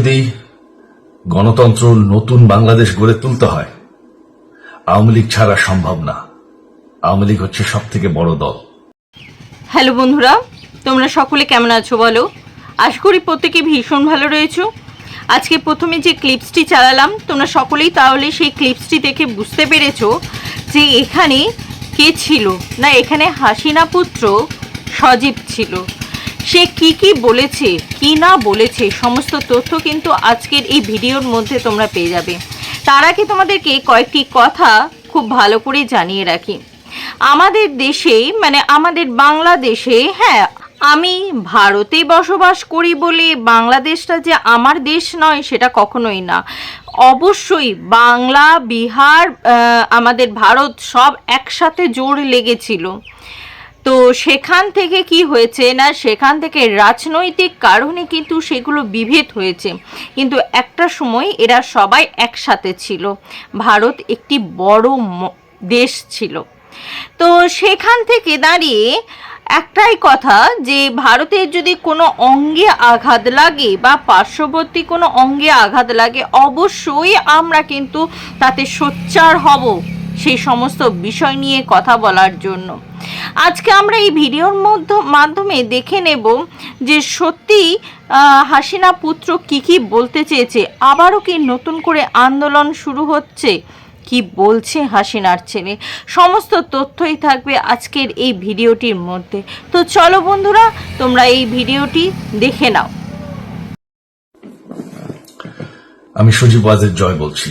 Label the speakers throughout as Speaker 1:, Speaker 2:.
Speaker 1: যদি গণতন্ত্র নতুন বাংলাদেশ গড়ে তুলতে হয়, আওয়ামী লীগ ছাড়া সম্ভব না। আওয়ামী লীগ হচ্ছে সব থেকে বড় দল।
Speaker 2: হ্যালো বন্ধুরা, তোমরা সকলে কেমন আছো বলো? আশা করি প্রত্যেকে ভীষণ ভালো রয়েছো। আজকে প্রথমে যে ক্লিপসটি চালালাম, তোমরা সকলেই তাহলে সেই ক্লিপসটি দেখে বুঝতে পেরেছ যে এখানে কে ছিল? না, এখানে হাসিনা পুত্র সজীব ছিল। সে কি কি বলেছে, কি না বলেছে, সমস্ত তথ্য কিন্তু আজকের এই ভিডিওর মধ্যে তোমরা পেয়ে যাবে। তার আগে তোমাদেরকে কয়েকটি কথা খুব ভালো করে জানিয়ে রাখি। আমাদের দেশে মানে আমাদের বাংলাদেশে হ্যাঁ আমি ভারতে বসবাস করি বলে বাংলাদেশটা যে আমার দেশ নয়, সেটা কখনোই না। অবশ্যই বাংলা, বিহার আমাদের ভারত সব একসাথে জোর লেগেছিল। তো সেখান থেকে কি হয়েছে না সেখান থেকে রাজনৈতিক কারণে কিন্তু সেগুলো বিভেদ হয়েছে। কিন্তু একটা সময় এরা সবাই একসাথে ছিল। ভারত একটি বড় দেশ ছিল। তো সেখান থেকে দাঁড়িয়ে একটাই কথা যে ভারতের যদি কোনো অঙ্গে আঘাত লাগে বা পার্শ্ববর্তী কোনো অঙ্গে আঘাত লাগে, অবশ্যই আমরা কিন্তু তাতে সোচ্চার হব। সেই সমস্ত বিষয় নিয়ে কথা বলার জন্য। আজকে আমরা এই ভিডিওর মধ্য, মাধ্যমে দেখে নেব যে সত্যি হাসিনা পুত্র কি কি বলতে চেয়েছে, আবারও কি নতুন করে আন্দোলন শুরু হচ্ছে, কি বলছে হাসিনার ছেলে, সমস্ত তথ্যই থাকবে আজকের এই ভিডিওটির মধ্যে। তো চলো বন্ধুরা, তোমরা এই ভিডিওটি দেখে নাও।
Speaker 1: আমি সজীব ওয়াজের জয় বলছি।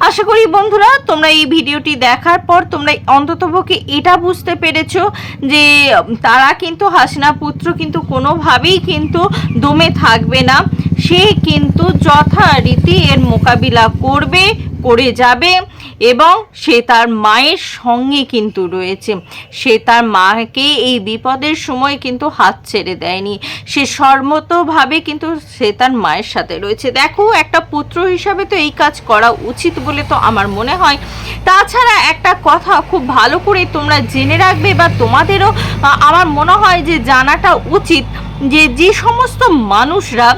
Speaker 2: আশা করি বন্ধুরা, তোমরা এই ভিডিওটি দেখার পর তোমরা অন্ততপক্ষে এটা বুঝতে পেরেছ যে তারা কিন্তু হাসিনা পুত্র কিন্তু কোনোভাবেই কিন্তু দমে থাকবে না। সে কিন্তু যথারীতি এর মোকাবিলা করবে। করে যাবে এবং সে তার মায়ের সঙ্গে কিন্তু রয়েছে। সে তার মাকে এই বিপদের সময় কিন্তু হাত ছেড়ে দেয়নি। সে সর্বতভাবে কিন্তু সে তার মায়ের সাথে রয়েছে। দেখো, একটা পুত্র হিসাবে তো এই কাজ করা উচিত বলে তো আমার মনে হয়। তাছাড়া একটা কথা খুব ভালো করে তোমরা জেনে রাখবে বা তোমাদেরও আমার মনে হয় যে জানাটা উচিত যে যে সমস্ত মানুষরা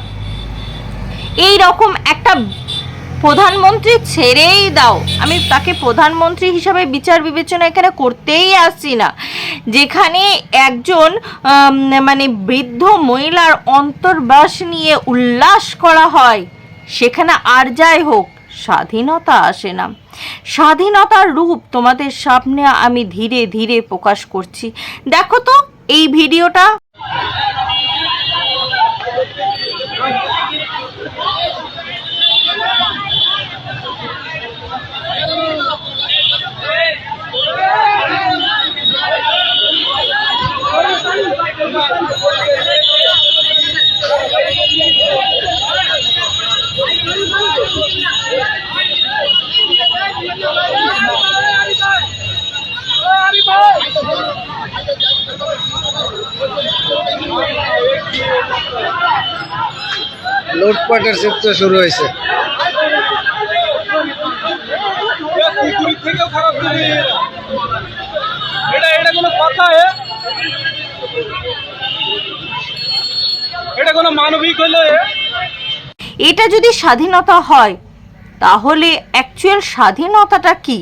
Speaker 2: এই রকম একটা প্রধানমন্ত্রী ছেড়েই দাও। আমি তাকে প্রধানমন্ত্রী হিসাবে বিচার বিবেচনা এখানে করতেই আসছি না। যেখানে একজন মানে বৃদ্ধ মহিলার অন্তর্বাস নিয়ে উল্লাস করা হয়, সেখানে আর যাই হোক, স্বাধীনতা আসে না। স্বাধীনতার রূপ তোমাদের সামনে আমি ধীরে ধীরে প্রকাশ করছি। দেখো তো, এই ভিডিওটা
Speaker 3: লুটপাটের চিত্র শুরু হয়েছে।
Speaker 4: কুকুরের থেকেও খারাপ জিনিস এটা এটা কোনো কথা এটা কোনো মানবিক হলে
Speaker 2: এটা যদি স্বাধীনতা হয় তাহলে অ্যাকচুয়াল স্বাধীনতাটা কি?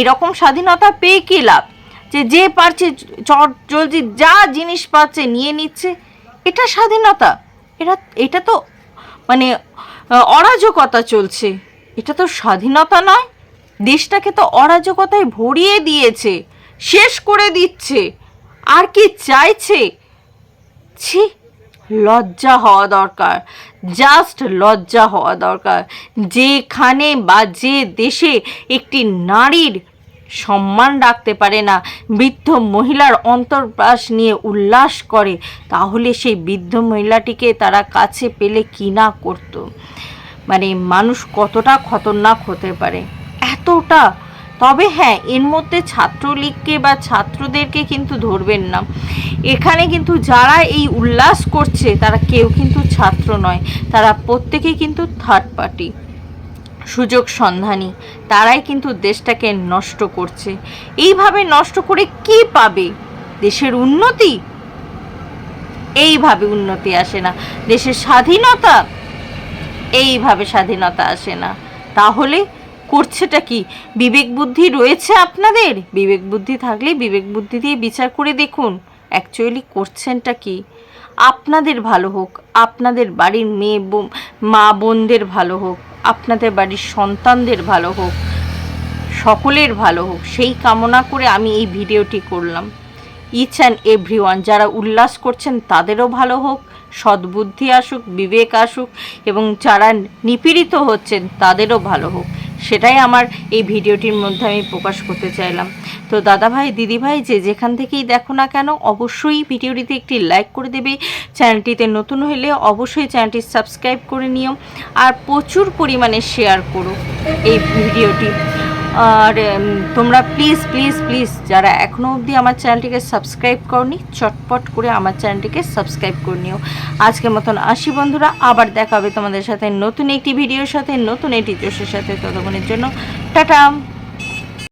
Speaker 2: এরকম স্বাধীনতা পেয়ে কি লাভ? যে যে পারছে চট জলদি যা জিনিস পাচ্ছে নিয়ে নিচ্ছে এটা স্বাধীনতা। এটা এটা তো মানে অরাজকতা চলছে। এটা তো স্বাধীনতা নয়। দেশটাকে তো অরাজকতায় ভরিয়ে দিয়েছে, শেষ করে দিচ্ছে। আর কি চাইছে? ছি, লজ্জা হওয়া দরকার। জাস্ট লজ্জা হওয়া দরকার। যেখানে বা যে দেশে একটি নারীর সম্মান রাখতে পারে না। বৃদ্ধ মহিলার অন্তর্বাস নিয়ে উল্লাস করে। তাহলে সেই বৃদ্ধ মহিলাটিকে তারা কাছে পেলে কি না করতো? মানে মানুষ কতটা খতরনাক হতে পারে? এতটা? তবে হ্যাঁ এর মধ্যে ছাত্রলীগকে বা ছাত্রদেরকে কিন্তু ধরবেন না। এখানে কিন্তু যারা এই উল্লাস করছে, তারা কেউ কিন্তু ছাত্র নয়। তারা প্রত্যেকেই কিন্তু থার্ড পার্টি সুযোগ সন্ধানী। তারাই কিন্তু দেশটাকে নষ্ট করছে। এইভাবে নষ্ট করে কি পাবে? দেশের উন্নতি? এইভাবে উন্নতি আসে না। দেশের স্বাধীনতা? এইভাবে স্বাধীনতা আসে না। তাহলে করছেটা কি? বিবেক বুদ্ধি রয়েছে আপনাদের? বিবেক বুদ্ধি থাকলে বিবেক বুদ্ধি দিয়ে বিচার করে দেখুন। অ্যাকচুয়ালি করছেনটা কি? আপনাদের ভালো হোক, আপনাদের বাড়ির মেয়ে মা বোনদের ভালো হোক, আপনাদের বাড়ির সন্তানদের ভালো হোক, সকলের ভালো হোক, সেই কামনা করে আমি এই ভিডিওটি করলাম। ইচ অ্যান্ড এভরি যারা উল্লাস করছেন তাদেরও ভালো হোক, সদ্বুদ্ধি আসুক, বিবেক আসুক, এবং যারা নিপীড়িত হচ্ছেন তাদেরও ভালো হোক। সেটাই আমার এই ভিডিওটির মধ্যে আমি প্রকাশ করতে চাইলাম। তো দাদাভাই, দিদিভাই, যে যেখান থেকেই দেখো না কেন, অবশ্যই ভিডিওটিতে একটি লাইক করে দেবে। চ্যানেলটিতে নতুন হলে অবশ্যই চ্যানেলটি সাবস্ক্রাইব করে নিও। আর প্রচুর পরিমাণে শেয়ার করো এই ভিডিওটি। আর তোমরা প্লিজ প্লিজ প্লিজ যারা এখনও অবধি আমার চ্যানেলটিকে সাবস্ক্রাইব করনি, চটপট করে আমার চ্যানেলটিকে সাবস্ক্রাইব করে নিও। আজকের মতন আসি বন্ধুরা, আবার দেখা হবে তোমাদের সাথে নতুন একটি ভিডিওর সাথে, নতুন একটি জোশের সাথে। ততক্ষণের জন্য, টাটা!